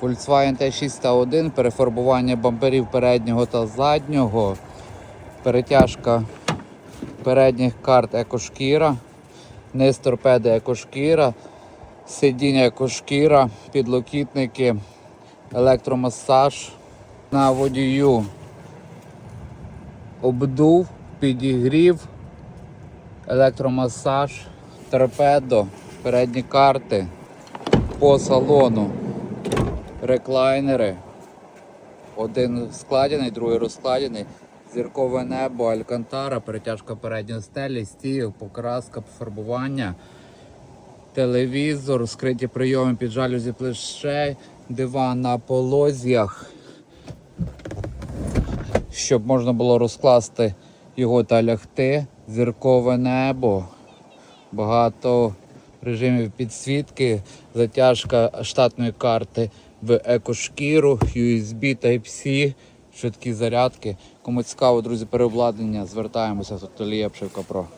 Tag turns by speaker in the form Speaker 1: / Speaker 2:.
Speaker 1: Volkswagen T601, перефарбування бамперів переднього та заднього, перетяжка передніх карт екошкіра, низ торпеди екошкіра, сидіння екошкіра, підлокітники, електромасаж. На водію, обдув, підігрів, електромасаж, торпедо, передні карти. По салону, реклайнери. Один складений, другий розкладений. Зіркове небо, алькантара, перетяжка передньої стелі, стіл, покраска, пофарбування, телевізор, скриті прийоми під жалюзі плечей, диван на полозях, щоб можна було розкласти його та лягти. Зіркове небо, багато режимів підсвітки, затяжка штатної карти в екошкіру, USB Type-C, швидкі зарядки. Кому цікаво, друзі, переобладнання, звертаємося, тут Лія Пшивка Про.